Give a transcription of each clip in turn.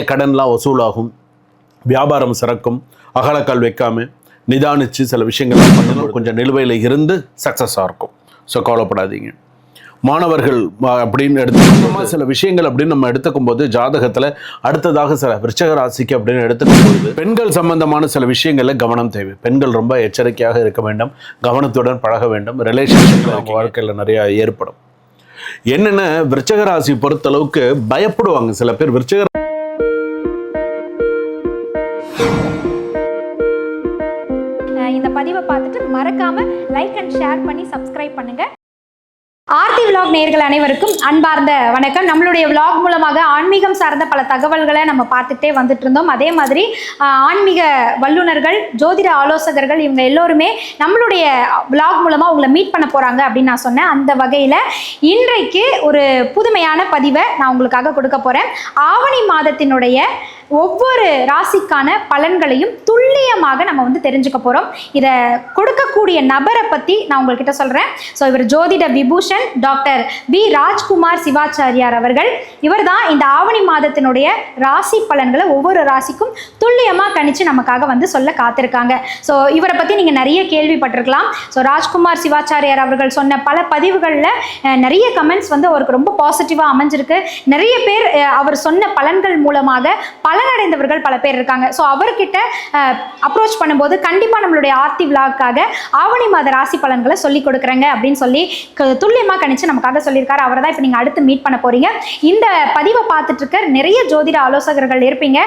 கடன்லாம் வசூலாகும். வியாபாரம் சிறக்கும். அகலக்கால் வைக்காம நிதானிச்சு சில விஷயங்கள்லாம் பண்ணணும். கொஞ்சம் நிலுவையில் இருந்து சக்ஸஸாக இருக்கும். ஸோ கவலைப்படாதீங்க. மாணவர்கள் அப்படின்னு எடுத்துக்கும் சில விஷயங்கள் அப்படின்னு நம்ம எடுத்துக்கும் போது ஜாதகத்தில் அடுத்ததாக சில விருச்சக ராசிக்கு அப்படின்னு எடுத்துக்கும் போது பெண்கள் சம்பந்தமான சில விஷயங்களில் கவனம் தேவை. பெண்கள் ரொம்ப எச்சரிக்கையாக இருக்க வேண்டும். கவனத்துடன் பழக வேண்டும். ரிலேஷன்ஷிப் வாழ்க்கையில் நிறைய ஏற்படும். என்னென்ன விருச்சக ராசி பொறுத்தளவுக்கு பயப்படுவாங்க? சில பேர் விருச்சக பார்த்துட்டு மறக்காம லைக் அண்ட் ஷேர் பண்ணி சப்ஸ்கிரைப் பண்ணுங்க. ஆர்த்தி விலாக் நேர்கள் அனைவருக்கும் அன்பார்ந்த வணக்கம். நம்மளுடைய விலாக் மூலமாக ஆன்மீகம் சார்ந்த பல தகவல்களை நம்ம பார்த்துட்டே வந்துட்டு இருந்தோம். அதே மாதிரி ஆன்மீக வல்லுநர்கள் ஜோதிட ஆலோசகர்கள் இவங்க எல்லோருமே நம்மளுடைய விலாக் மூலமாக உங்களை மீட் பண்ண போகிறாங்க அப்படின்னு நான் சொன்னேன். அந்த வகையில் இன்றைக்கு ஒரு புதுமையான பதிவை நான் உங்களுக்காக கொடுக்க போகிறேன் ஆவணி மாதத்தினுடைய ஒவ்வொரு ராசிக்கான பலன்களையும் துல்லியமாக நம்ம வந்து தெரிஞ்சுக்க போகிறோம் இதை கொடுக்கக்கூடிய நபரை பற்றி நான் உங்கள்கிட்ட சொல்கிறேன் ஸோ இவர் ஜோதிட விபூஷன் டாக்டர் வி ராஜ்குமார் சிவாச்சாரியார் அவர்கள். இவர் தான் இந்த ஆவணி மாதத்தினுடைய ராசி பலன்களை ஒவ்வொரு ராசிக்கும் துல்லியமாக கணிச்சு நமக்காக வந்து சொல்ல காத்திருக்காங்க. ஸோ இவரை பற்றி நீங்கள் நிறைய கேள்விப்பட்டிருக்கலாம். ஸோ ராஜ்குமார் சிவாச்சாரியார் அவர்கள் சொன்ன பல பதிவுகளில் நிறைய கமெண்ட்ஸ் வந்து அவருக்கு ரொம்ப பாசிட்டிவாக அமைஞ்சிருக்கு. நிறைய பேர் அவர் சொன்ன பலன்கள் மூலமாக பலனடைந்தவர்கள் பல பேர் இருக்காங்க. ஸோ அவர்கிட்ட அப்ரோச் பண்ணும்போது கண்டிப்பாக நம்மளுடைய ஆர்த்தி விழாக்காக ஆவணி மாத ராசி பலன்களை சொல்லி கொடுக்குறேங்க அப்படின்னு சொல்லி துல்லியமாக கணிச்சு நமக்காக சொல்லியிருக்காரு. அவரை தான் இப்போ நீங்கள் அடுத்து மீட் பண்ண போறீங்க. இந்த பதிவை பார்த்துட்டு இருக்க நிறைய ஜோதிட ஆலோசகர்கள் இருப்பீங்க.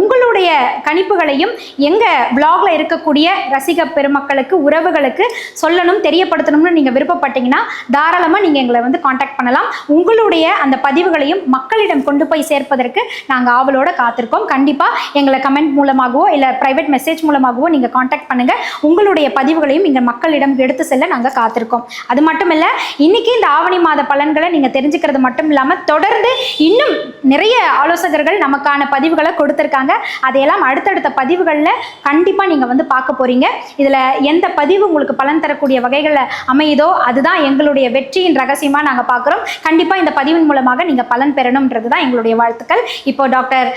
உங்களுடைய கணிப்புகளையும் எங்க பிளாக்ல இருக்கக்கூடிய ரசிக பெருமக்களுக்கு உறவுகளுக்கு சொல்லணும் தெரியப்படுத்தணும்னு நீங்க விருப்பப்பட்டீங்கன்னா தாராளமா நீங்க எங்களை வந்து காண்டாக்ட் பண்ணலாம். உங்களுடைய அந்த பதிவுகளையும் மக்களிடம் கொண்டு போய் சேர்ப்பதற்கு நாங்கள் ஆவலோட பார்த்துருக்கோம். கண்டிப்பாக எங்களை கமெண்ட் மூலமாகவோ இல்லை ப்ரைவேட் மெசேஜ் மூலமாகவோ நீங்கள் காண்டாக்ட் பண்ணுங்க. உங்களுடைய பதிவுகளையும் இங்கே மக்களிடம் எடுத்து செல்ல நாங்கள் காத்திருக்கோம். அது மட்டும் இல்லை இன்னைக்கு இந்த ஆவணி மாத பலன்களை நீங்கள் தெரிஞ்சுக்கிறது மட்டும் இல்லாமல் தொடர்ந்து இன்னும் நிறைய ஆலோசகர்கள் நமக்கான பதிவுகளை கொடுத்துருக்காங்க. அதையெல்லாம் அடுத்தடுத்த பதிவுகளில் கண்டிப்பாக நீங்கள் வந்து பார்க்க போகிறீங்க இதில் எந்த பதிவு உங்களுக்கு பலன் தரக்கூடிய வகைகளில் அமையுதோ அதுதான் எங்களுடைய வெற்றியின் ரகசியமாக நாங்கள் பார்க்குறோம். கண்டிப்பாக இந்த பதிவின் மூலமாக நீங்கள் பலன் பெறணுன்றது தான் எங்களுடைய வாழ்த்துக்கள். இப்போ டாக்டர்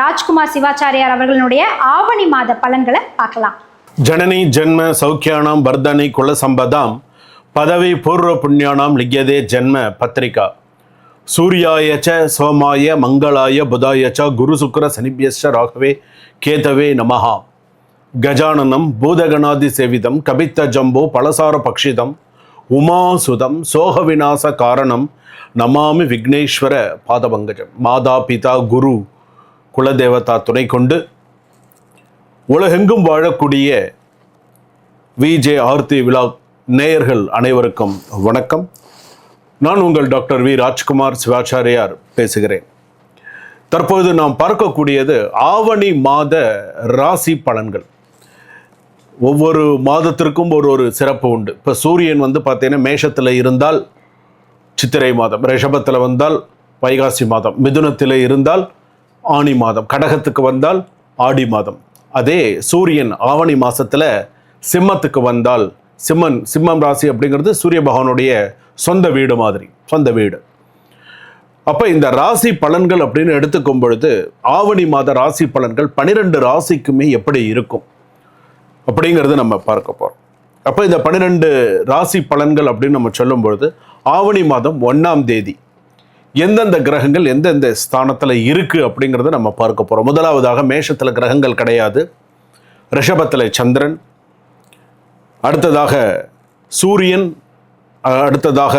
ராஜ்குமார் சிவாச்சாரியார் அவர்களுடைய ஆவணி மாத பலன்களை பார்க்கலாம். ஜனனி ஜென்ம சௌக்கியானாம் வர்தனை குலசம்பதாம் பதவி பூர்வ புண்ணியானாம் லிங்கதே ஜென்ம பத்திரிகா. சூர்யாயச்ச சோமாய மங்களாய புதாயச்ச குரு சுக்கர சனிபியஸ்ச ராகவே கேதவே நமஹா. கஜானனம் பூதகணாதி சேவிதம் கபித்த ஜம்போ பலசார பக்ஷிதம் உமாசுதம் சோக விநாச காரணம் நமாமி விக்னேஸ்வர பாதபங்கஜம். மாதா பிதா குரு குலதேவதா துணை கொண்டு உலகெங்கும் வாழக்கூடிய விஜே ஆர்த்தி விழா நேயர்கள் அனைவருக்கும் வணக்கம். நான் உங்கள் டாக்டர் வி ராஜ்குமார் சிவாச்சாரியார் பேசுகிறேன். தற்போது நாம் பார்க்கக்கூடியது ஆவணி மாத ராசி பலன்கள். ஒவ்வொரு மாதத்திற்கும் ஒரு ஒரு சிறப்பு உண்டு. இப்போ சூரியன் வந்து பார்த்தீங்கன்னா மேஷத்தில் இருந்தால் சித்திரை மாதம் ரிஷபத்தில் வந்தால் வைகாசி மாதம் மிதுனத்தில் இருந்தால் ஆனி மாதம். கடகத்துக்கு வந்தால் ஆடி மாதம். அதே சூரியன் ஆவணி மாதத்தில் சிம்மத்துக்கு வந்தால் சிம்மன் சிம்மம் ராசி அப்படிங்கிறது சூரிய பகவானுடைய சொந்த வீடு மாதிரி சொந்த வீடு. அப்போ இந்த ராசி பலன்கள் அப்படின்னு எடுத்துக்கும் பொழுது ஆவணி மாத ராசி பலன்கள் பனிரெண்டு ராசிக்குமே எப்படி இருக்கும்? அப்படிங்கிறது நம்ம பார்க்க போகிறோம் அப்போ இந்த பன்னிரெண்டு ராசி பலன்கள் அப்படின்னு நம்ம சொல்லும் பொழுது ஆவணி மாதம் ஒன்றாம் தேதி எந்தெந்த கிரகங்கள் எந்தெந்த ஸ்தானத்தில் இருக்குது அப்படிங்கிறத நம்ம பார்க்க போகிறோம் முதலாவதாக மேஷத்தில் கிரகங்கள் கிடையாது. ரிஷபத்தில் சந்திரன். அடுத்ததாக சூரியன். அடுத்ததாக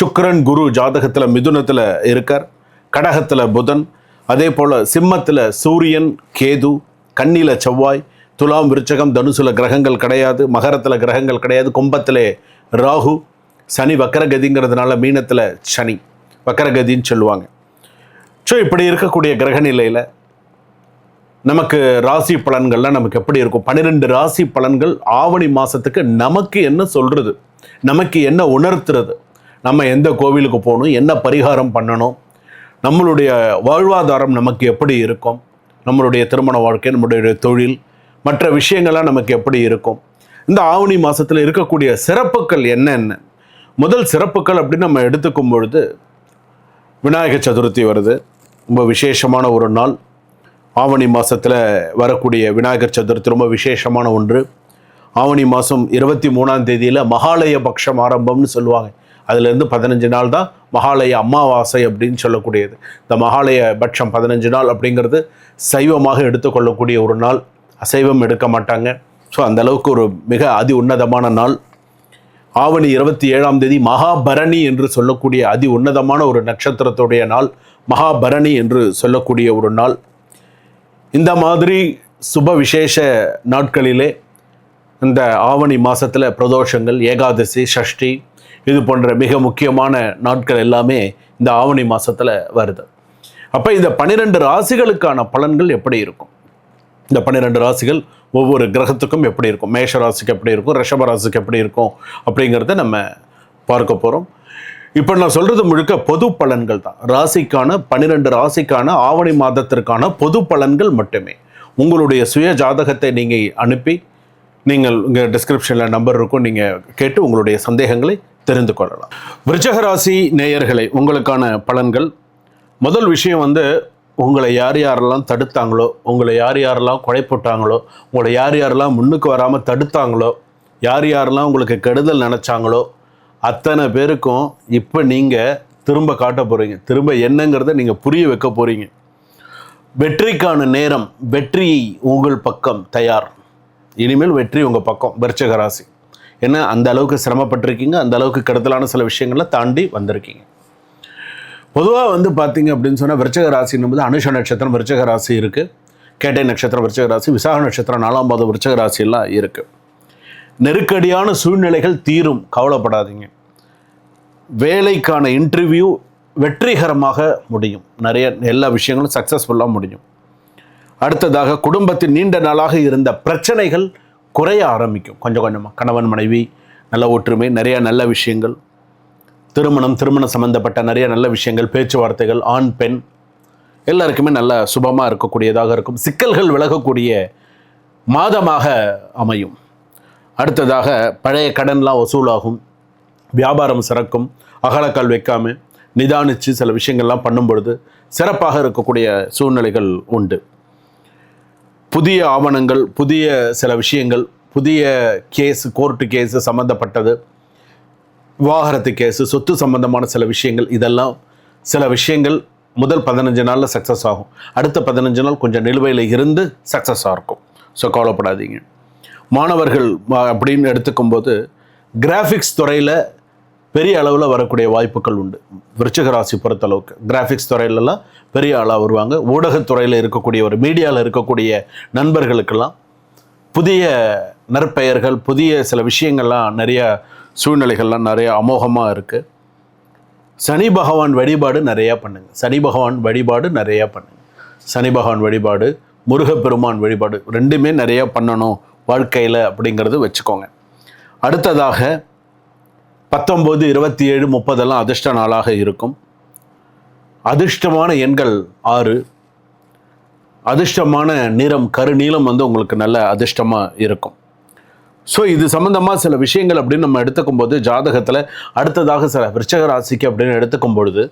சுக்கரன் குரு ஜாதகத்தில் மிதுனத்தில் இருக்கார். கடகத்தில் புதன். அதே போல் சிம்மத்தில் சூரியன் கேது கண்ணில செவ்வாய் துலாம் விருச்சகம் தனுசுல கிரகங்கள் கிடையாது. மகரத்தில் கிரகங்கள் கிடையாது. கும்பத்திலே ராகு சனி வக்கரகதிங்கிறதுனால மீனத்தில் சனி. வக்கரகதின்னு சொல்லுவாங்க. ஸோ இப்படி இருக்கக்கூடிய கிரக நிலையில் நமக்கு ராசி பலன்கள்லாம் நமக்கு எப்படி இருக்கும்? பன்னிரெண்டு ராசி பலன்கள் ஆவணி மாதத்துக்கு நமக்கு என்ன சொல்கிறது நமக்கு என்ன உணர்த்துறது? நம்ம எந்த கோவிலுக்கு போகணும்? என்ன பரிகாரம் பண்ணணும்? நம்மளுடைய வாழ்வாதாரம் நமக்கு எப்படி இருக்கும்? நம்மளுடைய திருமண வாழ்க்கை நம்மளுடைய தொழில் மற்ற விஷயங்கள்லாம் நமக்கு எப்படி இருக்கும்? இந்த ஆவணி மாதத்தில் இருக்கக்கூடிய சிறப்புகள் என்னென்ன? முதல் சிறப்புகள் அப்படின்னு நம்ம எடுத்துக்கும் பொழுது விநாயக சதுர்த்தி வருது. ரொம்ப விசேஷமான ஒரு நாள். ஆவணி மாதத்தில் வரக்கூடிய விநாயகர் சதுர்த்தி ரொம்ப விசேஷமான ஒன்று. ஆவணி மாதம் இருபத்தி மூணாம் தேதியில் மகாலய பக்ஷம் ஆரம்பம்னு சொல்லுவாங்க. அதுலேருந்து பதினஞ்சு நாள் தான் மகாலய அமாவாசை அப்படின்னு சொல்லக்கூடியது. இந்த மகாலய பட்சம் பதினஞ்சு நாள் அப்படிங்கிறது சைவமாக எடுத்துக்கொள்ளக்கூடிய ஒரு நாள். அசைவம் எடுக்க மாட்டாங்க. ஸோ அந்தளவுக்கு ஒரு மிக அதி உன்னதமான நாள். ஆவணி இருபத்தி ஏழாம் தேதி மகாபரணி என்று சொல்லக்கூடிய அதி உன்னதமான ஒரு நட்சத்திரத்துடைய நாள் மகாபரணி என்று சொல்லக்கூடிய ஒரு நாள். இந்த மாதிரி சுப விசேஷ நாட்களிலே இந்த ஆவணி மாதத்தில் பிரதோஷங்கள் ஏகாதசி சஷ்டி இது போன்ற மிக முக்கியமான நாட்கள் எல்லாமே இந்த ஆவணி மாதத்தில் வருது. அப்போ இந்த பன்னிரெண்டு ராசிகளுக்கான பலன்கள் எப்படி இருக்கும்? இந்த பன்னிரெண்டு ராசிகள் ஒவ்வொரு கிரகத்துக்கும் எப்படி இருக்கும்? மேஷ ராசிக்கு எப்படி இருக்கும்? ரிஷபராசிக்கு எப்படி இருக்கும்? அப்படிங்கிறத நம்ம பார்க்க போகிறோம் இப்போ நான் சொல்கிறது முழுக்க பொது பலன்கள் தான். ராசிக்கான பன்னிரெண்டு ராசிக்கான ஆவணி மாதத்திற்கான பொது பலன்கள் மட்டுமே. உங்களுடைய சுய ஜாதகத்தை நீங்கள் அனுப்பி நீங்கள் இங்கே டிஸ்கிரிப்ஷனில் நம்பர் இருக்கும் நீங்கள் கேட்டு உங்களுடைய சந்தேகங்களை தெரிந்து கொள்ளலாம். விருச்சகராசி நேயர்களை உங்களுக்கான பலன்கள். முதல் விஷயம் வந்து உங்களை யார் யாரெல்லாம் தடுத்தாங்களோ உங்களை யார் யாரெல்லாம் கொலை போட்டாங்களோ உங்களை யார் யாரெல்லாம் முன்னுக்கு வராமல் தடுத்தாங்களோ யார் யாரெல்லாம் உங்களுக்கு கெடுதல் நினச்சாங்களோ அத்தனை பேருக்கும் இப்போ நீங்கள் திரும்ப காட்ட போகிறீங்க திரும்ப என்னங்கிறத நீங்கள் புரிய வைக்க போகிறீங்க வெற்றிக்கான நேரம் வெற்றி உங்கள் பக்கம் தயார். இனிமேல் வெற்றி உங்கள் பக்கம் விருச்சகராசி ஏன்னா அந்த அளவுக்கு சிரமப்பட்டிருக்கீங்க அந்த அளவுக்கு கெடுதலான சில விஷயங்களை தாண்டி வந்திருக்கீங்க. பொதுவாக வந்து பார்த்தீங்க அப்படின்னு சொன்னால் விருச்சக ராசின்னும் போது அனுஷ நட்சத்திரம் விருச்சக ராசி இருக்குது கேட்டை நட்சத்திரம் விருச்சக ராசி விசாக நட்சத்திரம் நாலாம் பாதம் விருச்சக ராசியெல்லாம் இருக்குது நெருக்கடியான சூழ்நிலைகள் தீரும் கவலைப்படாதீங்க. வேலைக்கான இன்டர்வியூ வெற்றிகரமாக முடியும். நிறைய எல்லா விஷயங்களும் சக்ஸஸ்ஃபுல்லாக முடியும். அடுத்ததாக குடும்பத்தில் நீண்ட நாளாக இருந்த பிரச்சனைகள் குறைய ஆரம்பிக்கும். கொஞ்சம் கொஞ்சமாக கணவன் மனைவி நல்ல ஒற்றுமை நிறையா நல்ல விஷயங்கள் திருமணம் திருமணம் சம்பந்தப்பட்ட நிறைய நல்ல விஷயங்கள் பேச்சுவார்த்தைகள் ஆண் பெண் எல்லாருக்குமே நல்ல சுபமாக இருக்கக்கூடியதாக இருக்கும். சிக்கல்கள் விலகக்கூடிய மாதமாக அமையும். அடுத்ததாக பழைய கடன்லாம் வசூலாகும். வியாபாரம் சிறக்கும். அகலக்கால் வைக்காமல் நிதானித்து சில விஷயங்கள்லாம் பண்ணும் பொழுது சிறப்பாக இருக்கக்கூடிய சூழ்நிலைகள் உண்டு. புதிய ஆவணங்கள் புதிய சில விஷயங்கள் புதிய கேஸ் கோர்ட்டு கேஸு சம்மந்தப்பட்டது விவாகரத்து கேஸு சொத்து சம்பந்தமான சில விஷயங்கள் இதெல்லாம் சில விஷயங்கள் முதல் பதினஞ்சு நாளில் சக்ஸஸ் ஆகும். அடுத்த பதினஞ்சு நாள் கொஞ்சம் நிலுவையில் இருந்து சக்ஸஸாக இருக்கும். ஸோ கவலைப்படாதீங்க. மாணவர்கள் அப்படின்னு எடுத்துக்கும்போது கிராஃபிக்ஸ் துறையில் பெரிய அளவில் வரக்கூடிய வாய்ப்புகள் உண்டு. விருச்சிக ராசி பொறுத்தளவுக்கு கிராஃபிக்ஸ் துறையிலலாம் பெரிய ஆளாக வருவாங்க. ஊடகத்துறையில் இருக்கக்கூடிய ஒரு மீடியாவில் இருக்கக்கூடிய நண்பர்களுக்கெல்லாம் புதிய நற்பெயர்கள் புதிய சில விஷயங்கள்லாம் நிறையா சூழ்நிலைகள்லாம் நிறைய அமோகமாக இருக்குது சனி பகவான் வழிபாடு நிறையா பண்ணுங்கள் சனி பகவான் வழிபாடு நிறையா பண்ணுங்கள் சனி பகவான் வழிபாடு முருகப்பெருமான் வழிபாடு ரெண்டுமே நிறையா பண்ணணும் வாழ்க்கையில் அப்படிங்கிறது வச்சுக்கோங்க. அடுத்ததாக பத்தொம்போது இருபத்தி ஏழு முப்பதெல்லாம் அதிர்ஷ்ட நாளாக இருக்கும். அதிர்ஷ்டமான எண்கள் ஆறு. அதிர்ஷ்டமான நிறம் கருநீளம் வந்து உங்களுக்கு நல்ல அதிர்ஷ்டமாக இருக்கும். ஸோ இது சம்மந்தமாக சில விஷயங்கள் அப்படின்னு நம்ம எடுத்துக்கும் போது ஜாதகத்தில் அடுத்ததாக சில விருச்சக ராசிக்கு அப்படின்னு எடுத்துக்கும் பொழுது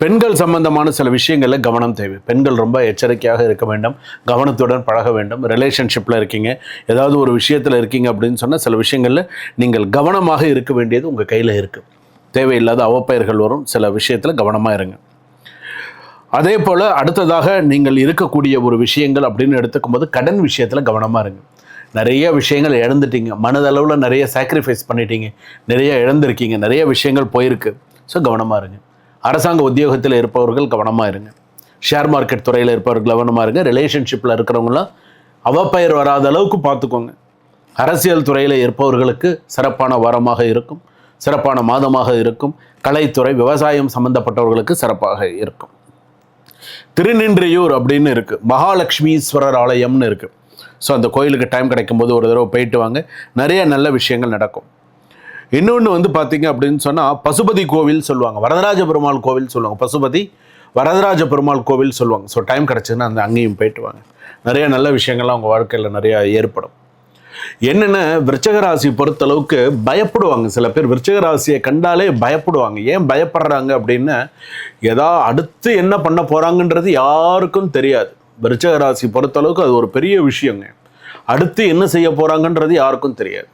பெண்கள் சம்பந்தமான சில விஷயங்களில் கவனம் தேவை. பெண்கள் ரொம்ப எச்சரிக்கையாக இருக்க வேண்டும் கவனத்துடன் பழக வேண்டும் ரிலேஷன்ஷிப்பில் இருக்கீங்க ஏதாவது ஒரு விஷயத்தில் இருக்கீங்க அப்படின்னு சொன்னால் சில விஷயங்களில் நீங்கள் கவனமாக இருக்க வேண்டியது உங்கள் கையில் இருக்குது தேவையில்லாத அவப்பெயர்கள் வரும் சில விஷயத்தில் கவனமாக இருங்க. அதே போல் அடுத்ததாக நீங்கள் இருக்கக்கூடிய ஒரு விஷயங்கள் அப்படின்னு எடுத்துக்கும் போது கடன் விஷயத்தில் கவனமாக இருங்க. நிறைய விஷயங்கள் இழந்துட்டீங்க. மனதளவில் நிறைய சாக்ரிஃபைஸ் பண்ணிட்டீங்க. நிறைய இழந்திருக்கீங்க. நிறைய விஷயங்கள் போயிருக்கு. ஸோ கவனமாக இருங்க. அரசாங்க உத்தியோகத்தில் இருப்பவர்கள் கவனமாக இருங்க. ஷேர் மார்க்கெட் துறையில் இருப்பவர்கள் கவனமாக இருங்க. ரிலேஷன்ஷிப்பில் இருக்கிறவங்களாம் அவப்பெயர் வராத அளவுக்கு பார்த்துக்கோங்க. அரசியல் துறையில் இருப்பவர்களுக்கு சிறப்பான வாரமாக இருக்கும். சிறப்பான மாதமாக இருக்கும். கலைத்துறை விவசாயம் சம்பந்தப்பட்டவர்களுக்கு சிறப்பாக இருக்கும். திருநின்றையூர் அப்படின்னு இருக்குது மகாலட்சுமீஸ்வரர் ஆலயம்னு இருக்குது ஸோ அந்த கோயிலுக்கு டைம் கிடைக்கும்போது ஒரு தடவை போயிட்டு வாங்க. நிறைய நல்ல விஷயங்கள் நடக்கும். இன்னொன்று வந்து பார்த்தீங்க அப்படின்னு சொன்னால் பசுபதி கோவில் சொல்லுவாங்க. வரதராஜ பெருமாள் கோவில் சொல்லுவாங்க. பசுபதி வரதராஜ பெருமாள் கோவில் சொல்லுவாங்க. ஸோ டைம் கிடச்சுன்னா அந்த அங்கேயும் போயிட்டு வாங்க. நிறைய நல்ல விஷயங்கள்லாம் உங்கள் வாழ்க்கையில் நிறையா ஏற்படும். என்னென்ன விருச்சகராசி பொறுத்தளவுக்கு பயப்படுவாங்க. சில பேர் விருச்சகராசியை கண்டாலே பயப்படுவாங்க. ஏன் பயப்படுறாங்க அப்படின்னா ஏதா அடுத்து என்ன பண்ண போகிறாங்கன்றது யாருக்கும் தெரியாது. விருச்சக ராசி பொறுத்தளவுக்கு அது ஒரு பெரிய விஷயங்க. அடுத்து என்ன செய்ய போகிறாங்கன்றது யாருக்கும் தெரியாது.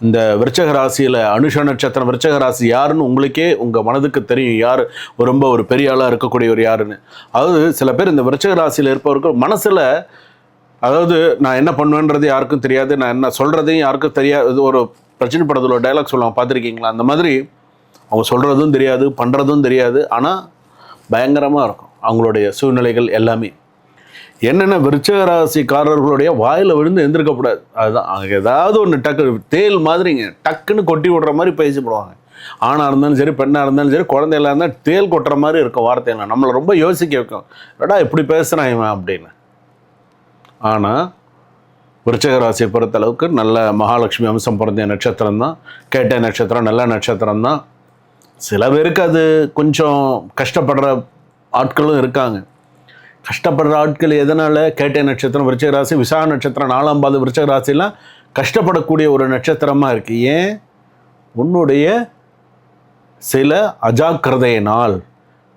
இந்த விருச்சக ராசியில் அனுஷ நட்சத்திரம் விருச்சக ராசி யாருன்னு உங்களுக்கே உங்கள் மனதுக்கு தெரியும். யார் ரொம்ப ஒரு பெரிய ஆளாக இருக்கக்கூடியவர் யாருன்னு. அதாவது சில பேர் இந்த விருச்சக ராசியில் இருப்பவர்கள் மனசில் அதாவது நான் என்ன பண்ணுவேன்றது யாருக்கும் தெரியாது. நான் என்ன சொல்கிறதையும் யாருக்கும் தெரியாது. இது ஒரு பிரச்சனை படத்தில் ஒரு டைலாக் சொல்லுவாங்க. பார்த்துருக்கீங்களா? அந்த மாதிரி அவங்க சொல்கிறதும் தெரியாது பண்ணுறதும் தெரியாது. ஆனால் பயங்கரமாக இருக்கும். அவங்களுடைய சூழ்நிலைகள் எல்லாமே. என்னென்ன விருச்சக ராசிக்காரர்களுடைய வாயில் விழுந்து எந்திருக்கக்கூடாது. அதுதான். ஏதாவது ஒன்று டக்கு தேல் மாதிரிங்க. டக்குன்னு கொட்டி விடுற மாதிரி பேசிப்படுவாங்க. ஆணாக இருந்தாலும் சரி பெண்ணாக இருந்தாலும் சரி குழந்தையில இருந்தால் தேல் கொட்டுற மாதிரி இருக்கும் வார்த்தையெல்லாம் நம்மளை ரொம்ப யோசிக்க வைக்கும். ஏடா இப்படி பேசுகிறான் இவன்? அப்படின்னு. ஆனால் விருச்சக ராசியை பொறுத்தளவுக்கு நல்ல மகாலட்சுமி அம்சம் பிறந்த நட்சத்திரம் தான். கேட்ட நட்சத்திரம் நல்ல நட்சத்திரம் தான். சில பேருக்கு அது கொஞ்சம் கஷ்டப்படுற ஆட்களும் இருக்காங்க. கஷ்டப்படுற ஆட்கள் எதனால் கேட்டை நட்சத்திரம் விருச்சக ராசி விசாக நட்சத்திரம் நாலாம் பாது விருச்சக ராசிலாம் கஷ்டப்படக்கூடிய ஒரு நட்சத்திரமாக இருக்குது ஏன்? உன்னுடைய சில அஜாக்கிரதையினால்.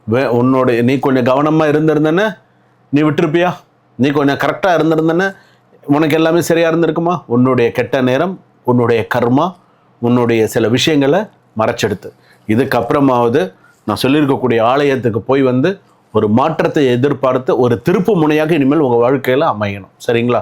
வே உன்னுடைய நீ கொஞ்சம் கவனமாக இருந்திருந்தன நீ விட்டுருப்பியா? நீ கொஞ்சம் கரெக்டாக இருந்திருந்தன உனக்கு எல்லாமே சரியாக இருந்திருக்குமா? உன்னுடைய கெட்ட நேரம் உன்னுடைய கர்மா உன்னுடைய சில விஷயங்களை மறைச்செடுத்து. இதுக்கப்புறமாவது நான் சொல்லியிருக்கக்கூடிய ஆலயத்துக்கு போய் வந்து ஒரு மாற்றத்தை எதிர்பார்த்து ஒரு திருப்பு முனையாக இனிமேல் உங்கள் வாழ்க்கையில் அமையணும். சரிங்களா?